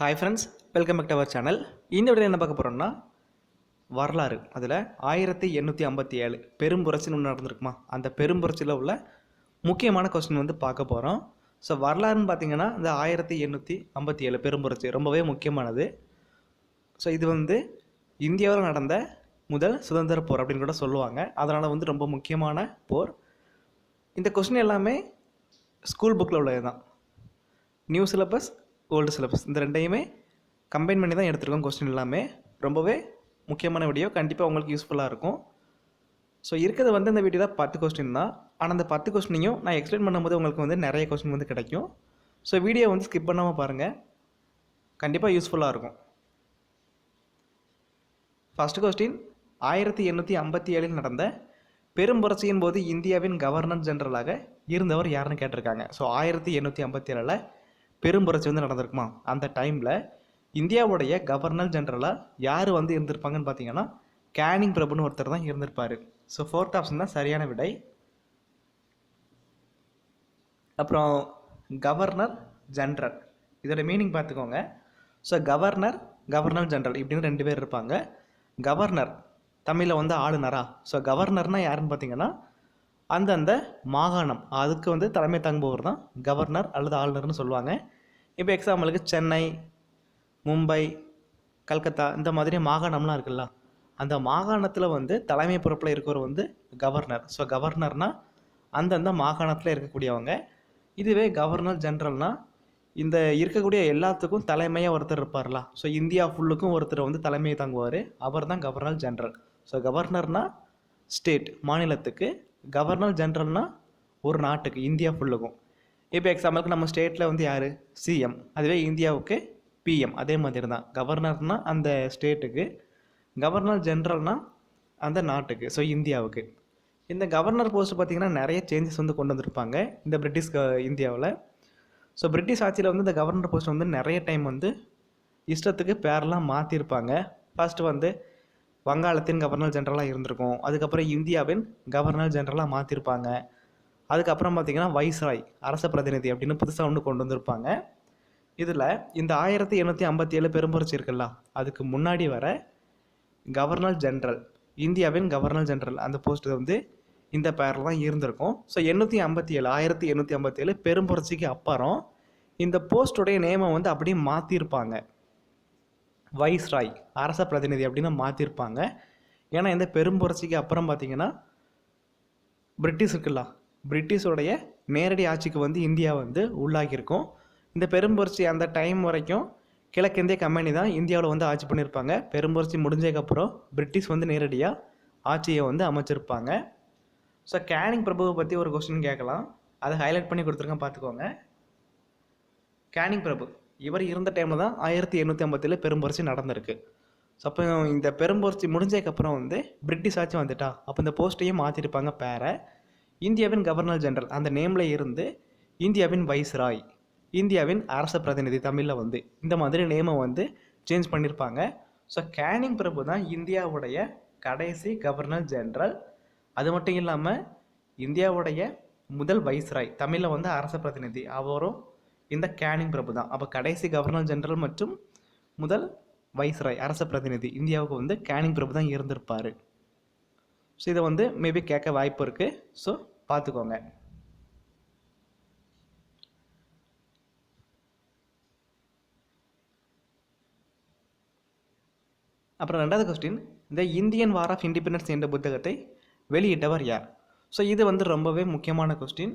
Hi friends welcome back to our channel இந்த video என்ன பார்க்க போகிறோம்னா வரலாறு. அதில் ஆயிரத்தி எண்ணூற்றி ஐம்பத்தி ஏழு பெரும்புரட்சின்னு ஒன்று நடந்திருக்குமா? அந்த பெரும்புரட்சியில் உள்ள முக்கியமான கொஸ்டின் வந்து பார்க்க போகிறோம் ஸோ வரலாறுன்னு பார்த்தீங்கன்னா இந்த ஆயிரத்தி எண்ணூற்றி ஐம்பத்தி ஏழு பெரும்புரட்சி ரொம்பவே முக்கியமானது. ஸோ இது வந்து இந்தியாவில் நடந்த முதல் சுதந்திர போர் அப்படின்னு கூட சொல்லுவாங்க. அதனால் வந்து ரொம்ப முக்கியமான போர். இந்த கொஸ்டின் எல்லாமே ஸ்கூல் புக்கில் உள்ளது தான் நியூ சிலபஸ் ஓல்டு சிலபஸ் இந்த ரெண்டையுமே கம்பைன் பண்ணி தான் எடுத்துருக்கோம் கொஸ்டின் எல்லாமே. ரொம்பவே முக்கியமான வீடியோ கண்டிப்பாக உங்களுக்கு யூஸ்ஃபுல்லாக இருக்கும். ஸோ இருக்கிறது வந்து இந்த வீடியோவில் பத்து கொஸ்டின் தான். ஆனால் அந்த பத்து கொஸ்டினையும் நான் எக்ஸ்பிளைன் பண்ணும்போது உங்களுக்கு வந்து நிறைய கொஸ்டின் வந்து கிடைக்கும். ஸோ வீடியோ வந்து ஸ்கிப் பண்ணாமல் பாருங்கள் கண்டிப்பாக யூஸ்ஃபுல்லாக இருக்கும். ஃபஸ்ட்டு கொஸ்டின் ஆயிரத்தி எண்ணூற்றி ஐம்பத்தி ஏழில் நடந்த பெரும்புரட்சியின் போது இந்தியாவின் கவர்னர் ஜெனரலாக இருந்தவர் யாருன்னு கேட்டிருக்காங்க. ஸோ ஆயிரத்தி எண்ணூற்றி ஐம்பத்தி ஏழில் பெரும்புரட்சி வந்து நடந்திருக்குமா? அந்த டைமில் இந்தியாவுடைய கவர்னர் ஜென்ரலாக யார் வந்து இருந்திருப்பாங்கன்னு பார்த்தீங்கன்னா கேனிங் பிரபுன்னு ஒருத்தர் தான் இருந்திருப்பார். ஸோ ஃபோர்த் ஆப்ஷன் தான் சரியான விடை. அப்புறம் கவர்னர் ஜென்ரல் இதோட மீனிங் பார்த்துக்கோங்க ஸோ கவர்னர் கவர்னர் ஜென்ரல் இப்படின்னு ரெண்டு பேர் இருப்பாங்க. கவர்னர் தமிழில் வந்து ஆளுநரா? ஸோ கவர்னர்னால் யாருன்னு பார்த்தீங்கன்னா அந்தந்த மாகாணம். அதுக்கு வந்து தலைமை தாங்குபவர் தான் கவர்னர் அல்லது ஆளுநர்னு சொல்லுவாங்க. இப்போ எக்ஸாம்பிளுக்கு சென்னை மும்பை கல்கத்தா இந்த மாதிரி மாகாணம்லாம் இருக்குல்ல. அந்த மாகாணத்தில் வந்து தலைமை பொறுப்பில் இருக்கிறவர் வந்து கவர்னர் ஸோ கவர்னர்னால் அந்தந்த மாகாணத்தில் இருக்கக்கூடியவங்க. இதுவே கவர்னர் ஜென்ரல்னால் இந்த இருக்கக்கூடிய எல்லாத்துக்கும் தலைமையாக ஒருத்தர் இருப்பார்ல. ஸோ இந்தியா ஃபுல்லுக்கும் ஒருத்தர் வந்து தலைமையை தாங்குவார். அவர் தான் கவர்னர் ஜென்ரல் ஸோ கவர்னர்னால் ஸ்டேட் மாநிலத்துக்கு கவர்னர் ஜென்ரல்னால் ஒரு நாட்டுக்கு இந்தியா ஃபுல்லுக்கும் இப்போ எக்ஸாம்பிளுக்கு நம்ம ஸ்டேட்டில் வந்து யார்? சிஎம் அதுவே இந்தியாவுக்கு பிஎம் அதே மாதிரி தான் கவர்னர்னால் அந்த ஸ்டேட்டுக்கு கவர்னர் ஜென்ரல்னால் அந்த நாட்டுக்கு ஸோ இந்தியாவுக்கு. இந்த கவர்னர் போஸ்ட் பார்த்திங்கன்னா நிறைய சேஞ்சஸ் வந்து கொண்டு வந்திருப்பாங்க இந்த பிரிட்டிஷ் இந்தியாவில். ஸோ பிரிட்டிஷ் ஆட்சியில் வந்து இந்த கவர்னர் போஸ்ட் வந்து நிறைய டைம் வந்து இஷ்டத்துக்கு பேரெலாம் மாற்றிருப்பாங்க ஃபஸ்ட்டு வந்து வங்காளத்தின் கவர்னர் ஜென்ரலாக இருந்திருக்கும். அதுக்கப்புறம் இந்தியாவின் கவர்னர் ஜென்ரலாக மாற்றிருப்பாங்க அதுக்கப்புறம் பார்த்திங்கன்னா வைஸ்ராய் அரச பிரதிநிதி அப்படின்னு புதுசாக ஒன்று கொண்டு வந்திருப்பாங்க. இதில் இந்த ஆயிரத்தி எண்ணூற்றி ஐம்பத்தி ஏழு பெரும்புரட்சி இருக்குல்ல அதுக்கு முன்னாடி வர கவர்னர் ஜென்ரல் இந்தியாவின் கவர்னர் ஜென்ரல் அந்த போஸ்ட் வந்து இந்த பேரில் தான் இருந்திருக்கும். ஸோ எண்ணூற்றி ஐம்பத்தி ஏழு ஆயிரத்தி எண்ணூற்றி ஐம்பத்தி ஏழு பெரும்புரட்சிக்கு அப்புறம் இந்த போஸ்ட்டுடைய நேமை வந்து அப்படியே மாற்றிருப்பாங்க வைஸ் ராய் அரச பிரதிநிதி அப்படின்னு மாற்றிருப்பாங்க ஏன்னா இந்த பெரும்புரட்சிக்கு அப்புறம் பார்த்தீங்கன்னா பிரிட்டிஷ் இருக்குல்ல பிரிட்டிஷோடைய நேரடி ஆட்சிக்கு வந்து இந்தியா வந்து உள்ளாகியிருக்கும். இந்த பெரும்புரட்சி அந்த டைம் வரைக்கும் கிழக்கிந்திய கம்பெனி தான் இந்தியாவில் வந்து ஆட்சி பண்ணியிருப்பாங்க. பெரும்புரட்சி முடிஞ்சதுக்கப்புறம் பிரிட்டிஷ் வந்து நேரடியாக ஆட்சியை வந்து அமைச்சிருப்பாங்க. ஸோ கேனிங் பிரபுவை பற்றி ஒரு கொஸ்டின் கேட்கலாம். அதை ஹைலைட் பண்ணி கொடுத்துருக்கேன் பார்த்துக்கோங்க. கேனிங் பிரபு. இவர் இருந்த டைமில் தான் ஆயிரத்தி எண்ணூற்றி ஐம்பத்தில் பெரும்புரட்சி நடந்திருக்கு. ஸோ அப்போ இந்த பெரும்புரட்சி முடிஞ்சதுக்கப்புறம் வந்து பிரிட்டிஷ் ஆட்சி வந்துட்டா. அப்போ இந்த போஸ்ட்டையும் மாற்றிருப்பாங்க பேரை. இந்தியாவின் கவர்னர் ஜெனரல் அந்த நேமில் இருந்து இந்தியாவின் வைஸ்ராய் இந்தியாவின் அரச பிரதிநிதி தமிழில் வந்து இந்த மாதிரி நேமை வந்து சேஞ்ச் பண்ணியிருப்பாங்க ஸோ கேனிங் பிரபு தான் இந்தியாவுடைய கடைசி கவர்னர் ஜெனரல் அது மட்டும் இல்லாமல் இந்தியாவுடைய முதல் வைஸ்ராய் தமிழில் வந்து அரச பிரதிநிதி. அவரும் இந்த கேனிங் பிரபு தான். அப்போ கடைசி கவர்னர் ஜெனரல் மற்றும் முதல் வைஸ்ராய் அரச பிரதிநிதி இந்தியாவுக்கு வந்து கேனிங் பிரபு தான் இருந்திருப்பார். ஸோ இதை வந்து மேபி கேட்க வாய்ப்பு இருக்குது ஸோ பார்த்துக்கோங்க. அப்புறம் ரெண்டாவது கொஸ்டின் இந்த இந்தியன் வார் ஆஃப் இண்டிபெண்டன்ஸ் என்ற புத்தகத்தை வெளியிட்டவர் யார்? ஸோ இது வந்து ரொம்பவே முக்கியமான கொஸ்டின்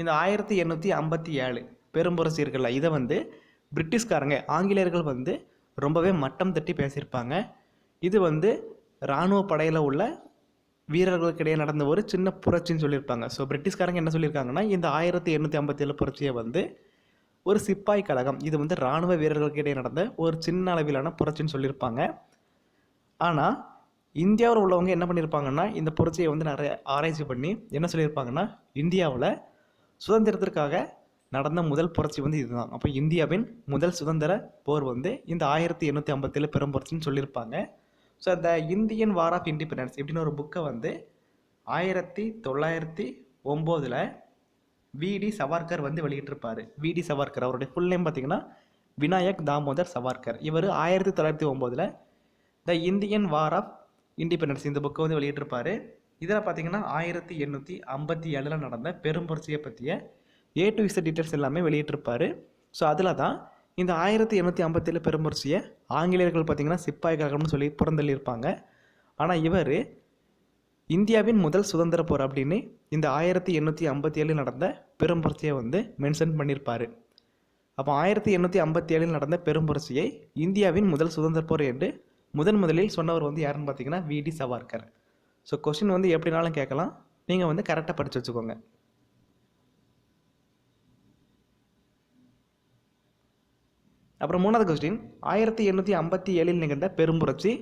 இந்த ஆயிரத்தி எண்ணூற்றி ஐம்பத்தி ஏழு பெரும்புரட்சி இருக்குல்ல இதை வந்து பிரிட்டிஷ்காரங்க ஆங்கிலேயர்கள் வந்து ரொம்பவே மட்டம் தட்டி பேசியிருப்பாங்க. இது வந்து இராணுவ படையில் உள்ள வீரர்களுக்கிடையே நடந்த ஒரு சின்ன புரட்சின்னு சொல்லியிருப்பாங்க. ஸோ பிரிட்டிஷ்காரங்க என்ன சொல்லியிருக்காங்கன்னா இந்த ஆயிரத்தி எண்ணூற்றி ஐம்பத்தி ஏழு புரட்சியை வந்து ஒரு சிப்பாய் கழகம் இது வந்து இராணுவ வீரர்களுக்கிடையே நடந்த ஒரு சின்ன அளவிலான புரட்சின்னு சொல்லியிருப்பாங்க. ஆனால் இந்தியாவில் உள்ளவங்க என்ன பண்ணியிருப்பாங்கன்னா இந்த புரட்சியை வந்து நிறைய ஆராய்ச்சி பண்ணி என்ன சொல்லியிருப்பாங்கன்னா இந்தியாவில் சுதந்திரத்திற்காக நடந்த முதல் புரட்சி வந்து இதுதான். அப்போ இந்தியாவின் முதல் சுதந்திர போர் வந்து இந்த ஆயிரத்தி எண்ணூற்றி ஐம்பத்தேழு பெரும்புரட்சின்னு சொல்லியிருப்பாங்க. ஸோ அந்த இந்தியன் வார் ஆஃப் இண்டிபெண்டன்ஸ் இப்படின்னு ஒரு புக்கை வந்து ஆயிரத்தி தொள்ளாயிரத்தி ஒம்போதில் விடி சவார்கர் வந்து வெளியிட்டிருப்பார். விடி சவார்கர் அவருடைய ஃபுல் நேம் பார்த்தீங்கன்னா விநாயக் தாமோதர் சவார்கர். இவர் ஆயிரத்தி தொள்ளாயிரத்தி ஒம்போதில் the Indian war of independence இந்த புக்கை வந்து வெளியிட்டிருப்பார். இதில் பார்த்தீங்கன்னா ஆயிரத்தி எண்ணூற்றி ஐம்பத்தி ஏழில் நடந்த பெரும்புரட்சியை பற்றிய ஏ டு இசட் டீட்டெயில்ஸ் எல்லாமே வெளியிட்டிருப்பார். ஸோ அதில் தான் இந்த ஆயிரத்தி எண்ணூற்றி ஐம்பத்தேழு பெரும்புரட்சியை ஆங்கிலேயர்கள் பார்த்தீங்கன்னா சிப்பாய் கழகம்னு சொல்லி புறந்தள்ளியிருப்பாங்க. ஆனால் இவர் இந்தியாவின் முதல் சுதந்திர போர் அப்படின்னு இந்த ஆயிரத்தி எண்ணூற்றி ஐம்பத்தி ஏழில் நடந்த பெரும்புரட்சியை வந்து மென்ஷன் பண்ணியிருப்பார். அப்போ ஆயிரத்தி எண்ணூற்றி ஐம்பத்தி ஏழில் நடந்த பெரும்புரட்சியை இந்தியாவின் முதல் சுதந்திர போர் என்று முதன் முதலில் சொன்னவர் வந்து யாருன்னு பார்த்தீங்கன்னா விடி சவார்கர். ஸோ கொஸ்டின் வந்து எப்படினாலும் கேட்கலாம். நீங்கள் வந்து கரெக்டாக படித்து வச்சுக்கோங்க. அப்புறம் மூணாவது கொஸ்டின் ஆயிரத்தி எண்ணூற்றி ஐம்பத்தி ஏழில் நிகழ்ந்த பெரும்புரட்சி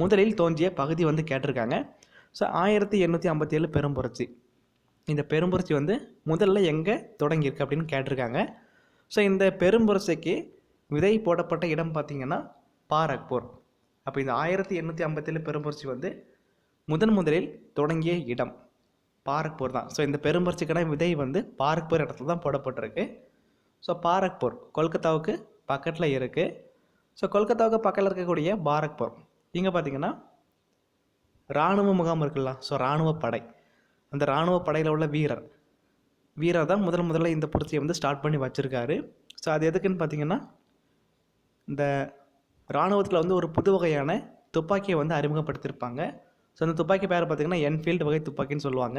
முதலில் தோன்றிய பகுதி வந்து கேட்டிருக்காங்க. ஸோ ஆயிரத்தி எண்ணூற்றி ஐம்பத்தி ஏழு பெரும்புரட்சி. இந்த பெரும்புரட்சி வந்து முதல்ல எங்கே தொடங்கியிருக்கு அப்படின்னு கேட்டிருக்காங்க. ஸோ இந்த பெரும்புரட்சிக்கு விதை போடப்பட்ட இடம் பார்த்தீங்கன்னா பாரக்பூர். அப்போ இந்த ஆயிரத்தி எண்ணூற்றி ஐம்பத்தேழு பெரும்புரட்சி வந்து முதன் முதலில் தொடங்கிய இடம் பாரக்பூர் தான். ஸோ இந்த பெரும்பரிச்சிக்கான விதை வந்து பாரக்பூர் இடத்துல தான் போடப்பட்டிருக்கு. ஸோ பாரக்பூர் கொல்கத்தாவுக்கு பக்கத்தில் இருக்குது ஸோ கொல்கத்தாவுக்கு பக்கத்தில் இருக்கக்கூடிய பாரக்பூர் இங்கே பார்த்தீங்கன்னா இராணுவ முகாம் இருக்குல்ல? ஸோ இராணுவ படை. அந்த இராணுவ படையில் உள்ள வீரர் வீரர் தான் முதல் முதல்ல இந்த புரட்சியை வந்து ஸ்டார்ட் பண்ணி வச்சுருக்காரு. ஸோ அது எதுக்குன்னு பார்த்தீங்கன்னா இந்த இராணுவத்தில் வந்து ஒரு புது வகையான துப்பாக்கியை வந்து அறிமுகப்படுத்தியிருப்பாங்க ஸோ அந்த துப்பாக்கி பேர் பார்த்திங்கன்னா என்ஃபீல்டு வகை துப்பாக்கின்னு சொல்லுவாங்க.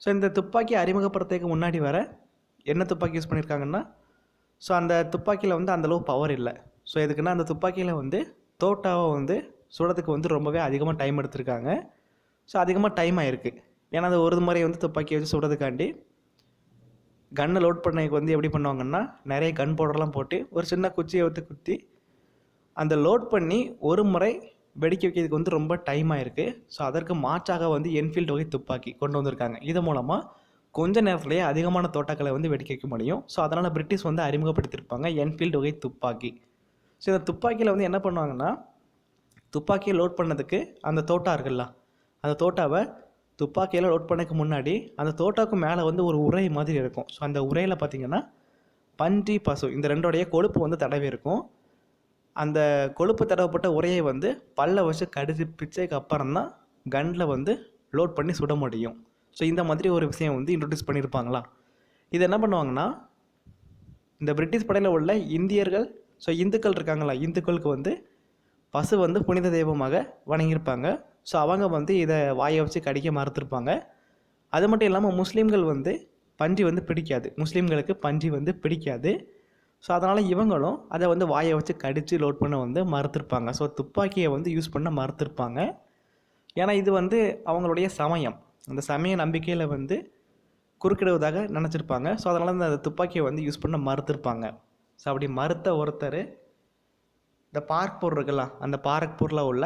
ஸோ இந்த துப்பாக்கி அறிமுகப்படுத்துறதுக்கு முன்னாடி வர என்ன துப்பாக்கி யூஸ் பண்ணியிருக்காங்கன்னா ஸோ அந்த துப்பாக்கியில் வந்து அந்தளவு பவர் இல்லை. ஸோ எதுக்குன்னா அந்த துப்பாக்கியில் வந்து தோட்டாவை வந்து சுடுறதுக்கு வந்து ரொம்பவே அதிகமாக டைம் எடுத்திருக்காங்க. ஸோ அதிகமாக டைம் ஆகிருக்கு ஏன்னா அது ஒரு முறை வந்து துப்பாக்கியை வச்சு சுடுறதுக்காண்டி கன்னை லோட் பண்ணதுக்கு வந்து எப்படி பண்ணுவாங்கன்னா நிறைய கன் பவுடர்லாம் போட்டு ஒரு சின்ன குச்சியை வந்து குத்தி அந்த லோட் பண்ணி ஒரு முறை வெடிக்க வைக்கிறதுக்கு வந்து ரொம்ப டைம் ஆயிருக்கு. ஸோ அதற்கு மாற்றாக வந்து என்ஃபீல்டு வகை துப்பாக்கி கொண்டு வந்திருக்காங்க. இது மூலமாக கொஞ்ச நேரத்துலேயே அதிகமான தோட்டாக்களை வந்து வெடிக்க வைக்க முடியும். ஸோ அதனால் பிரிட்டிஷ் வந்து அறிமுகப்படுத்தியிருப்பாங்க என்ஃபீல்டு வகை துப்பாக்கி. ஸோ இந்த துப்பாக்கியில் வந்து என்ன பண்ணுவாங்கன்னா துப்பாக்கியை லோட் பண்ணதுக்கு அந்த தோட்டா இருக்குல்ல அந்த தோட்டாவை துப்பாக்கியில் லோட் பண்ணக்கு முன்னாடி அந்த தோட்டாவுக்கு மேலே வந்து ஒரு உரை மாதிரி இருக்கும். ஸோ அந்த உரையில் பார்த்தீங்கன்னா பன்றி பசு இந்த ரெண்டோடைய கொழுப்பு வந்து தடவி இருக்கும். அந்த கொழுப்பு தடவப்பட்ட உரையை வந்து பல்ல வச்சு கடிச்சு பிச்சைக்கு அப்புறம் தான் கன்னில் வந்து லோட் பண்ணி சுட முடியும். ஸோ இந்த மாதிரி ஒரு விஷயம் வந்து இன்ட்ரடியூஸ் பண்ணியிருப்பாங்களா இது என்ன பண்ணுவாங்கன்னா இந்த பிரிட்டிஷ் படையில் உள்ள இந்தியர்கள் ஸோ இந்துக்கள் இருக்காங்களா? இந்துக்களுக்கு வந்து பசு வந்து புனித தெய்வமாக வணங்கியிருப்பாங்க. ஸோ அவங்க வந்து இதை வாயை வச்சு கடிக்க மறுத்துருப்பாங்க. அது மட்டும் இல்லாமல் முஸ்லீம்கள் வந்து பன்றி வந்து பிடிக்காது. முஸ்லீம்களுக்கு பன்றி வந்து பிடிக்காது. ஸோ அதனால் இவங்களும் அதை வந்து வாயை வச்சு கடித்து லோட் பண்ண வந்து மறுத்திருப்பாங்க. ஸோ துப்பாக்கியை வந்து யூஸ் பண்ண மறுத்திருப்பாங்க. ஏன்னா இது வந்து அவங்களுடைய சமயம். அந்த சமய நம்பிக்கையில் வந்து குறுக்கிடுவதாக நினச்சிருப்பாங்க. ஸோ அதனால் அந்த துப்பாக்கியை வந்து யூஸ் பண்ண மறுத்திருப்பாங்க. ஸோ அப்படி மறுத்த ஒருத்தர் இந்த பார்க்பூர் இருக்குல்ல அந்த பார்க்பூரில் உள்ள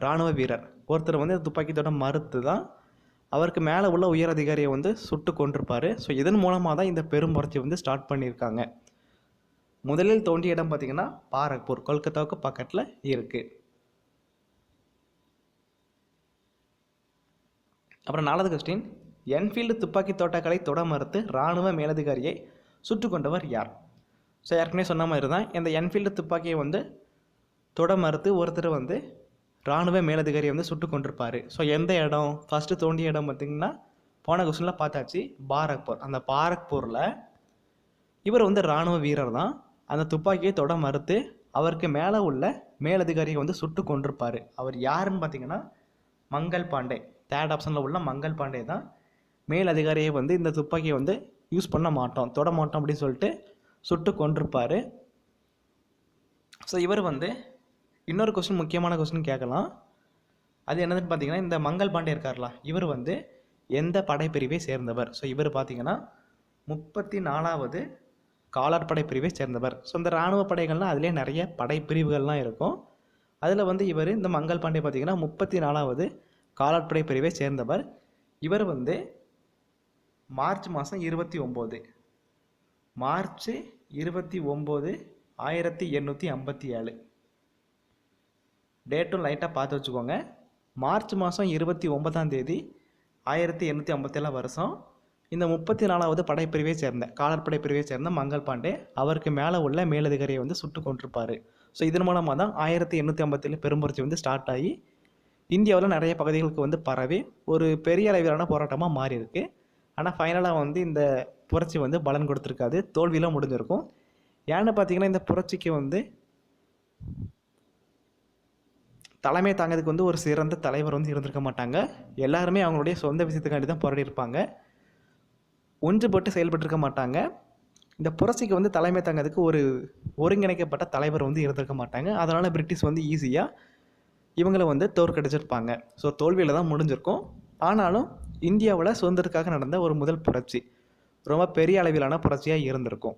இராணுவ வீரர் ஒருத்தர் வந்து அந்த துப்பாக்கியத்தோட மறுத்து தான் அவருக்கு மேலே உள்ள உயர் அதிகாரியை வந்து சுட்டு கொண்டிருப்பார் ஸோ இதன் மூலமாக தான் இந்த பெரும் புரட்சி வந்து ஸ்டார்ட் பண்ணியிருக்காங்க. முதலில் தோன்றிய இடம் பார்த்திங்கன்னா பாரக்பூர் கொல்கத்தாவுக்கு பக்கத்தில் இருக்குது அப்புறம் நாலாவது கொஸ்டின் என்ஃபீல்டு துப்பாக்கி தோட்டாக்களை தொட மறுத்து இராணுவ மேலதிகாரியை சுட்டு கொண்டவர் யார்? ஸோ ஏற்கனவே சொன்ன மாதிரி தான் இந்த என்ஃபீல்டு துப்பாக்கியை வந்து தொட மறுத்து ஒருத்தர் வந்து இராணுவ மேலதிகாரியை வந்து சுட்டு கொண்டிருப்பார். ஸோ எந்த இடம்? ஃபஸ்ட்டு தோண்டிய இடம் பார்த்திங்கன்னா போன கொஸ்டினில் பார்த்தாச்சு பாரக்பூர். அந்த பாரக்பூரில் இவர் வந்து இராணுவ வீரர் தான். அந்த துப்பாக்கியை தொட மறுத்து அவருக்கு மேலே உள்ள மேலதிகாரியை வந்து சுட்டு கொண்டிருப்பார் அவர் யாருன்னு பார்த்தீங்கன்னா மங்கள் பாண்டே. தேர்ட் ஆப்ஷனில் உள்ள மங்கள் பாண்டே தான் மேலதிகாரியை வந்து இந்த துப்பாக்கியை வந்து யூஸ் பண்ண மாட்டோம் தொட மாட்டோம் அப்படின்னு சொல்லிட்டு சுட்டு கொண்டிருப்பார் ஸோ இவர் வந்து இன்னொரு கொஸ்டின் முக்கியமான கொஸ்டின் கேட்கலாம். அது என்னதுன்னு பார்த்தீங்கன்னா இந்த மங்கள் பாண்டே இருக்கார்ல இவர் வந்து எந்த படைப்பிரிவை சேர்ந்தவர்? ஸோ இவர் பார்த்தீங்கன்னா முப்பத்தி நாலாவது காலாட்படை பிரிவை சேர்ந்தவர். ஸோ இந்த இராணுவ படைகள்லாம் அதிலே நிறைய படைப்பிரிவுகள்லாம் இருக்கும். அதில் வந்து இவர் இந்த மங்கள் பாண்டே பார்த்திங்கன்னா முப்பத்தி நாலாவது காலாட்படை பிரிவை சேர்ந்தவர். இவர் வந்து மார்ச் மாதம் இருபத்தி ஒம்பது. மார்ச் இருபத்தி ஒம்பது ஆயிரத்தி எண்ணூற்றி ஐம்பத்தி ஏழு. டேட்டும் லைட்டாக பார்த்து வச்சுக்கோங்க. மார்ச் மாதம் இருபத்தி ஒன்பதாம் தேதி ஆயிரத்தி எண்ணூற்றி ஐம்பத்தேழாம் வருஷம். இந்த முப்பத்தி நாலாவது படைப்பிரிவை சேர்ந்த காலற்படை பிரிவை சேர்ந்த மங்கள் பாண்டே அவருக்கு மேலே உள்ள மேலதிகாரியை வந்து சுட்டு கொண்டிருப்பார் ஸோ இதன் மூலமாக தான் ஆயிரத்தி எண்ணூற்றி ஐம்பத்திலே பெரும்புரட்சி வந்து ஸ்டார்ட் ஆகி இந்தியாவில் நிறைய பகுதிகளுக்கு வந்து பரவி ஒரு பெரிய அளவிலான போராட்டமாக மாறி இருக்கு ஆனால் ஃபைனலாக வந்து இந்த புரட்சி வந்து பலன் கொடுத்துருக்காது. தோல்வியெலாம் முடிஞ்சிருக்கும். ஏன்னு பார்த்தீங்கன்னா இந்த புரட்சிக்கு வந்து தலைமை தாங்கிறதுக்கு வந்து ஒரு சிறந்த தலைவர் வந்து இருந்திருக்க மாட்டாங்க. எல்லாருமே அவங்களுடைய சொந்த விஷயத்துக்காண்டி தான் போராடி இருப்பாங்க. ஒன்றுபட்டு செயல்பட்டிருக்க மாட்டாங்க. இந்த புரட்சிக்கு வந்து தலைமை தாங்கிறதுக்கு ஒரு ஒருங்கிணைக்கப்பட்ட தலைவர் வந்து இருந்திருக்க மாட்டாங்க. அதனால் பிரிட்டிஷ் வந்து ஈஸியாக இவங்களை வந்து தோற்கடிச்சிருப்பாங்க. ஸோ தோல்வியில் தான் முடிஞ்சிருக்கும். ஆனாலும் இந்தியாவில் சுதந்திரத்துக்காக நடந்த ஒரு முதல் புரட்சி. ரொம்ப பெரிய அளவிலான புரட்சியாக இருந்திருக்கும்.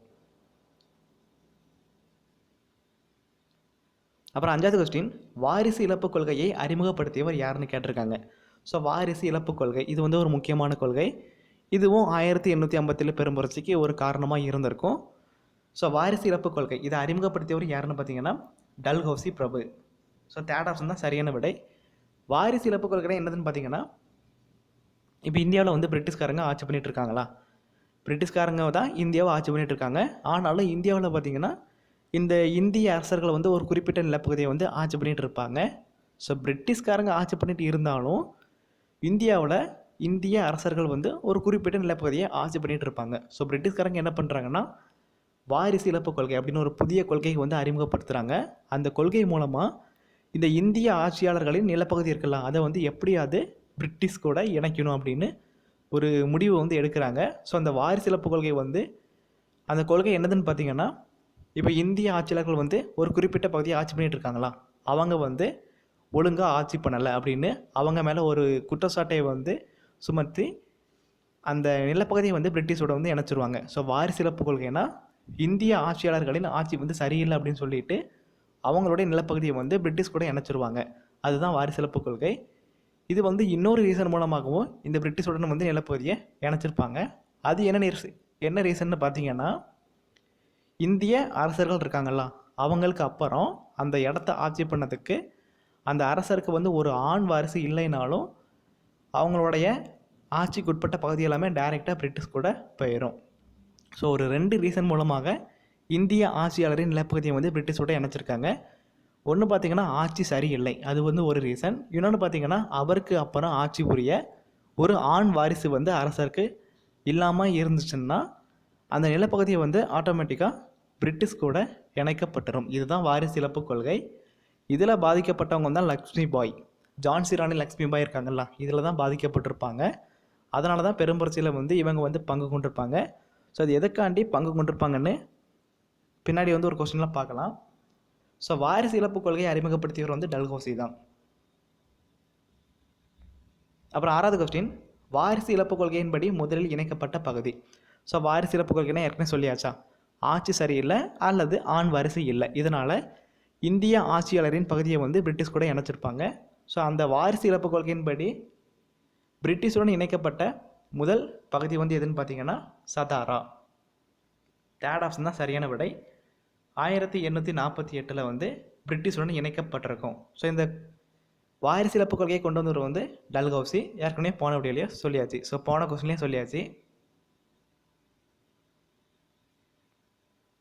அப்புறம் அஞ்சாவது கொஸ்டின் வாரிசு இழப்பு கொள்கையை அறிமுகப்படுத்தியவர் யாருன்னு கேட்டிருக்காங்க. ஸோ வாரிசு இழப்பு கொள்கை. இது வந்து ஒரு முக்கியமான கொள்கை. இதுவும் ஆயிரத்தி எண்ணூற்றி ஐம்பத்தில் பெரும்புரட்சிக்கு ஒரு காரணமாக இருந்திருக்கும். ஸோ வாரிசு இழப்பு கொள்கை. இதை அறிமுகப்படுத்தியவர் யாருன்னு பார்த்தீங்கன்னா டல்ஹௌசி பிரபு. ஸோ தேர்ட் ஆப்ஷன் தான் சரியான விடை. வாரிசு இழப்பு கொள்கை என்னதுன்னு பார்த்தீங்கன்னா இப்போ இந்தியாவில் வந்து பிரிட்டிஷ்காரங்க ஆட்சி பண்ணிட்டு இருக்காங்களா? பிரிட்டிஷ்காரங்க தான் இந்தியாவை ஆட்சி பண்ணிட்டு இருக்காங்க. ஆனாலும் இந்தியாவில் பார்த்தீங்கன்னா இந்த இந்திய அரசர்கள் வந்து ஒரு குறிப்பிட்ட நிலப்பகுதியை வந்து ஆட்சி பண்ணிகிட்டு இருப்பாங்க. ஸோ பிரிட்டிஷ்காரங்க ஆட்சி பண்ணிட்டு இருந்தாலும் இந்தியாவில் இந்திய அரசர்கள் வந்து ஒரு குறிப்பிட்ட நிலப்பகுதியை ஆட்சி பண்ணிட்டு இருப்பாங்க. ஸோ பிரிட்டிஷ்காரங்க என்ன பண்ணுறாங்கன்னா வாரிசு இழப்பு கொள்கை அப்படின்னு ஒரு புதிய கொள்கையை வந்து அறிமுகப்படுத்துகிறாங்க அந்த கொள்கை மூலமாக இந்த இந்திய ஆட்சியாளர்களின் நிலப்பகுதி இருக்கலாம் அதை வந்து எப்படியாவது பிரிட்டிஷ் கூட இணைக்கணும் அப்படின்னு ஒரு முடிவு வந்து எடுக்கிறாங்க. ஸோ அந்த வாரிசு இழப்பு கொள்கை வந்து அந்த கொள்கை என்னதுன்னு பார்த்தீங்கன்னா இப்போ இந்திய ஆட்சியாளர்கள் வந்து ஒரு குறிப்பிட்ட பகுதியை ஆட்சி பண்ணிகிட்டு இருக்காங்களா? அவங்க வந்து ஒழுங்காக ஆட்சி பண்ணலை அப்படின்னு அவங்க மேலே ஒரு குற்றச்சாட்டை வந்து சுமத்தி அந்த நிலப்பகுதியை வந்து பிரிட்டிஷோட வந்து இணைச்சிருவாங்க. ஸோ வாரிசு இழப்பு கொள்கைனா இந்திய ஆட்சியாளர்களின் ஆட்சி வந்து சரியில்லை அப்படின்னு சொல்லிட்டு அவங்களுடைய நிலப்பகுதியை வந்து பிரிட்டிஷ் கூட இணைச்சிருவாங்க. அதுதான் வாரிசு இழப்பு கொள்கை. இது வந்து இன்னொரு ரீசன் மூலமாகவும் இந்த பிரிட்டிஷுடன் வந்து நிலப்பகுதியை இணைச்சிருப்பாங்க. அது என்ன ரீசன் என்ன ரீசன்னு பார்த்தீங்கன்னா இந்திய அரசர்கள் இருக்காங்களா அவங்களுக்கு அப்புறம் அந்த இடத்த ஆட்சி பண்ணதுக்கு அந்த அரசருக்கு வந்து ஒரு ஆண் வாரிசு இல்லைனாலும் அவங்களுடைய ஆட்சிக்கு உட்பட்ட பகுதி எல்லாமே டைரெக்டாக பிரிட்டிஷ் கூட போயிடும் ஸோ ஒரு ரெண்டு ரீசன் மூலமாக இந்திய ஆட்சியாளரின் நிலப்பகுதியை வந்து பிரிட்டிஷோட இணைச்சிருக்காங்க. ஒன்று பார்த்திங்கன்னா ஆட்சி சரியில்லை. அது வந்து ஒரு ரீசன் இன்னொன்று பார்த்திங்கன்னா அவருக்கு அப்புறம் ஆட்சி புரிய ஒரு ஆண் வாரிசு வந்து அரசருக்கு இல்லாமல் இருந்துச்சுன்னா அந்த நிலப்பகுதியை வந்து ஆட்டோமேட்டிக்காக பிரிட்டிஷ் கூட இணைக்கப்பட்டுரும். இதுதான் வாரிசு இழப்பு கொள்கை. இதில் பாதிக்கப்பட்டவங்க தான் லக்ஷ்மி பாய். ஜான்சி ராணி லக்ஷ்மி பாய் இருக்காங்கல்ல இதில் தான் பாதிக்கப்பட்டிருப்பாங்க. அதனால தான் பெரும்புரட்சியில் வந்து இவங்க வந்து பங்கு கொண்டிருப்பாங்க. ஸோ அது எதுக்காண்டி பங்கு கொண்டிருப்பாங்கன்னு பின்னாடி வந்து ஒரு கொஸ்டின்லாம் பார்க்கலாம். ஸோ வாரிசு இழப்பு கொள்கையை அறிமுகப்படுத்தியவர் வந்து டல்கோசி தான். அப்புறம் ஆறாவது கொஸ்டின் வாரிசு இழப்பு கொள்கையின்படி முதலில் இணைக்கப்பட்ட பகுதி. ஸோ வாரிசு இழப்பு கொள்கைனா ஏற்கனவே சொல்லியாச்சா? ஆட்சி சரியில்லை அல்லது ஆண் வாரிசு இல்லை. இதனால் இந்திய ஆட்சியாளரின் பகுதியை வந்து பிரிட்டிஷ் கூட இணைச்சிருப்பாங்க. ஸோ அந்த வாரிசு இழப்பு கொள்கையின்படி பிரிட்டிஷுடன் இணைக்கப்பட்ட முதல் பகுதி வந்து எதுன்னு பார்த்தீங்கன்னா சதாரா. தேர்ட் ஆப்ஷன் தான் சரியான விடை. ஆயிரத்தி எண்ணூற்றி நாற்பத்தி எட்டில் வந்து பிரிட்டிஷுடன் இணைக்கப்பட்டிருக்கும். ஸோ இந்த வாரிசு இழப்பு கொள்கையை கொண்டு வந்தவர் வந்து டல்ஹௌசி ஏற்கனவே போன வீடியோலேயே சொல்லியாச்சு. ஸோ போன கொஸ்டின்லேயே சொல்லியாச்சு.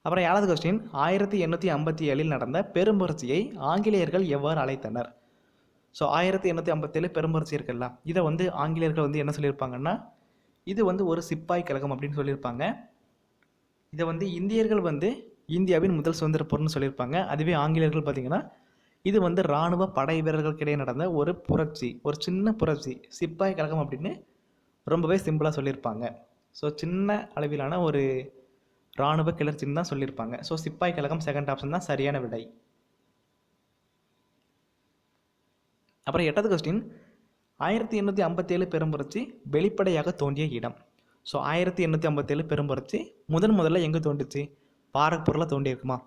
அப்புறம் ஏழாவது கொஸ்டின் ஆயிரத்தி எண்ணூற்றி ஐம்பத்தி ஏழில் நடந்த பெரும்புரட்சியை ஆங்கிலேயர்கள் எவ்வாறு அழைத்தனர்? ஸோ ஆயிரத்தி எண்ணூற்றி ஐம்பத்தேழு பெரும்பரிசி இருக்குல்ல இதை வந்து ஆங்கிலேயர்கள் வந்து என்ன சொல்லியிருப்பாங்கன்னா இது வந்து ஒரு சிப்பாய் கழகம் அப்படின்னு சொல்லியிருப்பாங்க. இதை வந்து இந்தியர்கள் வந்து இந்தியாவின் முதல் சுதந்திர போர்னு சொல்லியிருப்பாங்க. அதுவே ஆங்கிலேயர்கள் பார்த்தீங்கன்னா இது வந்து இராணுவ படை வீரர்களுக்கிடையே நடந்த ஒரு புரட்சி ஒரு சின்ன புரட்சி சிப்பாய் கழகம் அப்படின்னு ரொம்பவே சிம்பிளாக சொல்லியிருப்பாங்க. ஸோ சின்ன அளவிலான ஒரு இராணுவ கிளர்ச்சின்னு தான் சொல்லியிருப்பாங்க. ஸோ சிப்பாய் கழகம் செகண்ட் ஆப்ஷன் தான் சரியான விடை. அப்புறம் எட்டாவது கொஸ்டின் ஆயிரத்தி எண்ணூற்றி ஐம்பத்தேழு பெரும்புரட்சி வெளிப்படையாக தோன்றிய இடம். ஸோ ஆயிரத்தி எண்ணூற்றி ஐம்பத்தேழு பெரும்புரட்சி முதன் முதல்ல எங்கே தோன்றுச்சு? பாரக்பூரில் தோண்டியிருக்குமா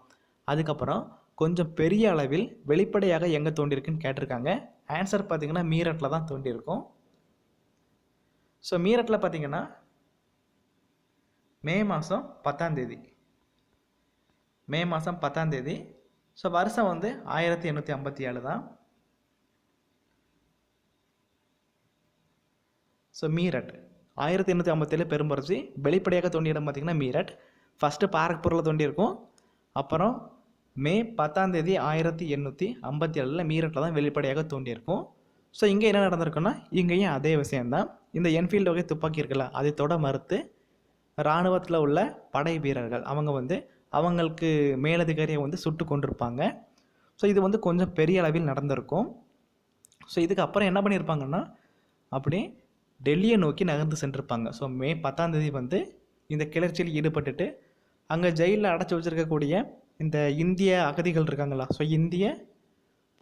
அதுக்கப்புறம் கொஞ்சம் பெரிய அளவில் வெளிப்படையாக எங்கே தோண்டியிருக்குன்னு கேட்டிருக்காங்க. ஆன்சர் பார்த்தீங்கன்னா மீரட்டில் தான் தோண்டியிருக்கும் ஸோ மீரட்டில் பார்த்தீங்கன்னா மே மாதம் பத்தாந்தேதி மே மாதம் பத்தாந்தேதி ஸோ வருஷம் வந்து ஆயிரத்தி எண்ணூற்றி ஐம்பத்தி ஏழு தான். ஸோ மீரட் ஆயிரத்தி எண்ணூற்றி ஐம்பத்தேழு பெரும்புரட்சி வெளிப்படையாக தோண்டிய இடம் பார்த்திங்கன்னா மீரட் ஃபஸ்ட்டு பாரக்பூரில் தோண்டியிருக்கும் அப்புறம் மே பத்தாம் தேதி ஆயிரத்தி எண்ணூற்றி ஐம்பத்தி ஏழில் மீரட்டில் தான் வெளிப்படையாக தோண்டியிருக்கும் ஸோ இங்கே என்ன நடந்திருக்குன்னா இங்கேயும் அதே விஷயந்தான் இந்த என்ஃபீல்டு வகை துப்பாக்கி இருக்குல்ல அதை தொட மறுத்து இராணுவத்தில் உள்ள படை வீரர்கள் அவங்க வந்து அவங்களுக்கு மேலதிகாரியை வந்து சுட்டு கொண்டிருப்பாங்க ஸோ இது வந்து கொஞ்சம் பெரிய அளவில் நடந்திருக்கும். ஸோ இதுக்கு அப்புறம் என்ன பண்ணியிருப்பாங்கன்னா அப்படியே டெல்லியை நோக்கி நகர்ந்து சென்றிருப்பாங்க. ஸோ மே பத்தாந்தேதி வந்து இந்த கிளர்ச்சியில் ஈடுபட்டுட்டு அங்கே ஜெயிலில் அடைச்சி வச்சிருக்கக்கூடிய இந்த இந்திய அகதிகள் இருக்காங்களா? ஸோ இந்திய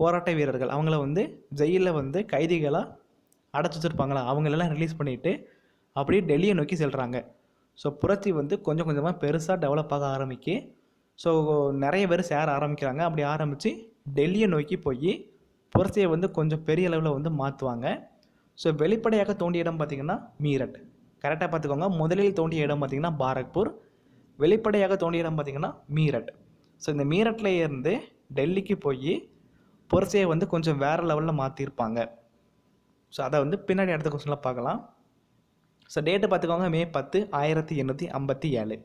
போராட்ட வீரர்கள் அவங்கள வந்து ஜெயிலில் வந்து கைதிகளாக அடைச்சி வச்சுருப்பாங்களா? அவங்களெல்லாம் ரிலீஸ் பண்ணிவிட்டு அப்படியே டெல்லியை நோக்கி செல்கிறாங்க ஸோ புரட்சி வந்து கொஞ்சம் கொஞ்சமாக பெருசாக டெவலப் ஆக ஆரம்பிக்கு. ஸோ நிறைய பேர் சேர ஆரம்பிக்கிறாங்க. அப்படி ஆரம்பித்து டெல்லியை நோக்கி போய் புரட்சியை வந்து கொஞ்சம் பெரிய அளவில் வந்து மாற்றுவாங்க ஸோ வெளிப்படையாக தோண்டிய இடம் பார்த்திங்கன்னா மீரட். கரெக்டாக பார்த்துக்கோங்க. முதலில் தோண்டிய இடம் பார்த்திங்கன்னா பாரக்பூர். வெளிப்படையாக தோண்டிய இடம் பார்த்திங்கன்னா மீரட். ஸோ இந்த மீரட்டில் இருந்து டெல்லிக்கு போய் பொரிசையை வந்து கொஞ்சம் வேறு லெவலில் மாற்றிருப்பாங்க ஸோ அதை வந்து பின்னாடி அடுத்த கொஸ்டினில் பார்க்கலாம். ஸோ டேட்டு பார்த்துக்கோங்க. மே பத்து ஆயிரத்தி எண்ணூற்றி ஐம்பத்தி ஏழு.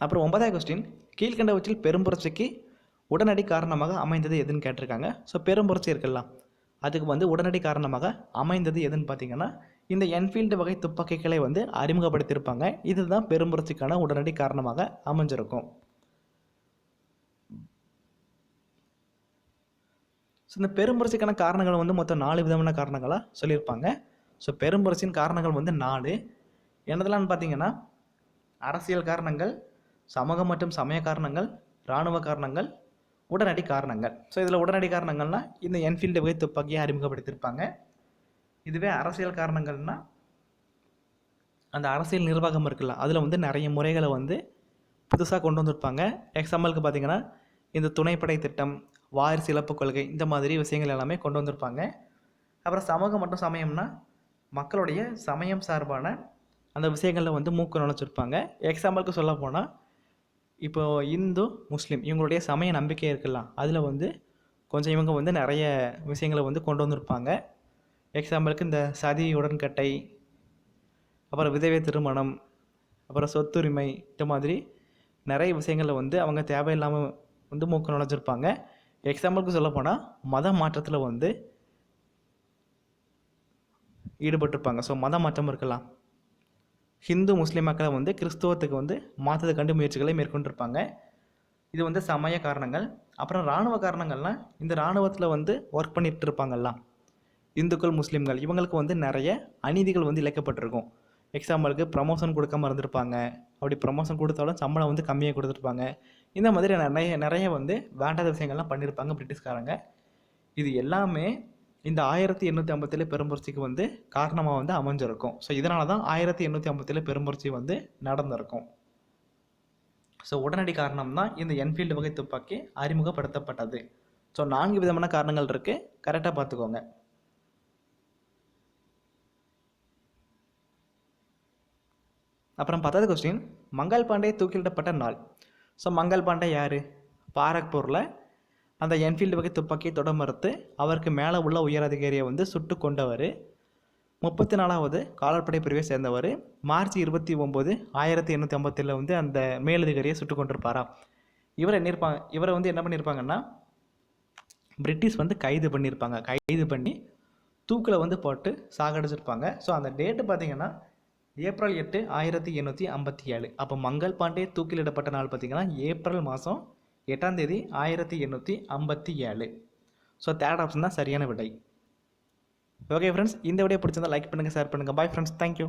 அப்புறம் ஒன்பதாவது கொஸ்டின் கீழ்கண்டவற்றில் பெரும்புரட்சிக்கு உடனடி காரணமாக அமைந்தது எதுன்னு கேட்டிருக்காங்க. ஸோ பெரும்புரட்சி இருக்கலாம். அதுக்கு வந்து உடனடி காரணமாக அமைந்தது எதுன்னு பார்த்தீங்கன்னா இந்த என்ஃபீல்டு வகை துப்பாக்கிகளை வந்து அறிமுகப்படுத்தியிருப்பாங்க. இதுதான் பெரும்புரட்சிக்கான உடனடி காரணமாக அமைஞ்சிருக்கும். ஸோ இந்த பெரும்புரட்சிக்கான காரணங்கள் வந்து மொத்தம் நாலு விதமான காரணங்களாக சொல்லியிருப்பாங்க. ஸோ பெரும்புரட்சியின் காரணங்கள் வந்து நாலு. என்னதெல்லாம்னு பார்த்தீங்கன்னா அரசியல் காரணங்கள் சமூக மற்றும் சமய காரணங்கள் இராணுவ காரணங்கள் உடனடி காரணங்கள். ஸோ இதில் உடனடி காரணங்கள்னால் இந்த என்ஃபீல்டு வகை துப்பாக்கியை அறிமுகப்படுத்தியிருப்பாங்க. இதுவே அரசியல் காரணங்கள்னால் அந்த அரசியல் நிர்வாகம் இருக்குல்ல அதில் வந்து நிறைய முறைகளை வந்து புதுசாக கொண்டு வந்திருப்பாங்க. எக்ஸாம்பிளுக்கு பார்த்தீங்கன்னா இந்த துணைப்படை திட்டம் வாரிசு இழப்பு கொள்கை இந்த மாதிரி விஷயங்கள் எல்லாமே கொண்டு வந்திருப்பாங்க. அப்புறம் சமூகம் மற்றும் சமயம்னா மக்களுடைய சமயம் சார்பான அந்த விஷயங்களில் வந்து மூக்கு நுழைச்சிருப்பாங்க எக்ஸாம்பிளுக்கு சொல்ல போனால் இப்போ இந்து முஸ்லீம் இவங்களுடைய சமய நம்பிக்கை இருக்கலாம். அதில் வந்து கொஞ்சம் இவங்க வந்து நிறைய விஷயங்களை வந்து கொண்டு வந்திருப்பாங்க. எக்ஸாம்பிளுக்கு இந்த சதி உடன்கட்டை அப்புறம் விதவை திருமணம் அப்புறம் சொத்துரிமை இந்த மாதிரி நிறைய விஷயங்களில் வந்து அவங்க தேவையில்லாமல் வந்து மூக்க நுழைஞ்சிருப்பாங்க. எக்ஸாம்பிளுக்கு சொல்லப்போனால் மத மாற்றத்தில் வந்து ஈடுபட்டிருப்பாங்க. ஸோ மத மாற்றம் இருக்கலாம். ஹிந்து முஸ்லீம் மக்களை வந்து கிறிஸ்துவத்துக்கு வந்து மாற்றதுக்காண்டி முயற்சிகளை மேற்கொண்டிருப்பாங்க. இது வந்து சமய காரணங்கள். அப்புறம் இராணுவ காரணங்கள்லாம் இந்த இராணுவத்தில் வந்து ஒர்க் பண்ணிட்டு இருப்பாங்கல்லாம் இந்துக்கள் முஸ்லீம்கள் இவங்களுக்கு வந்து நிறைய அநீதிகள் வந்து இழைக்கப்பட்டிருக்கும். எக்ஸாம்பிளுக்கு ப்ரமோஷன் கொடுக்காம இருந்திருப்பாங்க. அப்படி ப்ரமோஷன் கொடுத்தாலும் சம்பளம் வந்து கம்மியாக கொடுத்துருப்பாங்க. இந்த மாதிரி நிறைய நிறைய வந்து வேண்டாத விஷயங்கள்லாம் பண்ணியிருப்பாங்க பிரிட்டிஷ்காரங்க. இது எல்லாமே இந்த ஆயிரத்தி எண்ணூற்றி ஐம்பத்தேழு பெரும்புரட்சிக்கு வந்து காரணமாக வந்து அமைஞ்சிருக்கும். ஸோ இதனால தான் ஆயிரத்தி எண்ணூற்றி ஐம்பத்தில் பெரும்புரட்சி வந்து நடந்திருக்கும். ஸோ உடனடி காரணம் தான் இந்த என்ஃபீல்டு வகை துப்பாக்கி அறிமுகப்படுத்தப்பட்டது. ஸோ நான்கு விதமான காரணங்கள் இருக்குது கரெக்டாக பார்த்துக்கோங்க. அப்புறம் பத்தாவது கொஸ்டின் மங்கள் பாண்டே தூக்கிலிடப்பட்ட நாள். ஸோ மங்கள் பாண்டே யார்? பாரக்பூரில் அந்த என்ஃபீல்டு வகை துப்பாக்கியை தொட மறுத்து அவருக்கு மேலே உள்ள உயர் அதிகாரியை வந்து சுட்டு கொண்டவர் முப்பத்தி நாலாவது காலாட்படை பிரிவை சேர்ந்தவர். மார்ச் இருபத்தி ஒம்பது ஆயிரத்தி எண்ணூற்றி ஐம்பத்தில் வந்து அந்த மேலதிகாரியை சுட்டு கொண்டிருப்பாரா? இவரை என்ன இருப்பாங்க இவரை வந்து என்ன பண்ணியிருப்பாங்கன்னா பிரிட்டிஷ் வந்து கைது பண்ணியிருப்பாங்க கைது பண்ணி தூக்கில் வந்து போட்டு சாகடிச்சிருப்பாங்க. ஸோ அந்த டேட்டு பார்த்தீங்கன்னா ஏப்ரல் எட்டு ஆயிரத்தி எண்ணூற்றி ஐம்பத்தி ஏழு அப்போ மங்கள் பாண்டே தூக்கிலிடப்பட்ட நாள் பார்த்திங்கன்னா ஏப்ரல் மாதம் எட்டாம் தேதி ஆயிரத்தி எண்ணூற்றி ஐம்பத்தி ஏழு. ஸோ தேர்ட் ஆப்ஷன் தான் சரியான விடை. ஓகே ஃப்ரெண்ட்ஸ் இந்த வீடியோ பிடிச்சிருந்தா லைக் பண்ணுங்கள் ஷேர் பண்ணுங்கள் பாய் ஃப்ரெண்ட்ஸ் தேங்க்யூ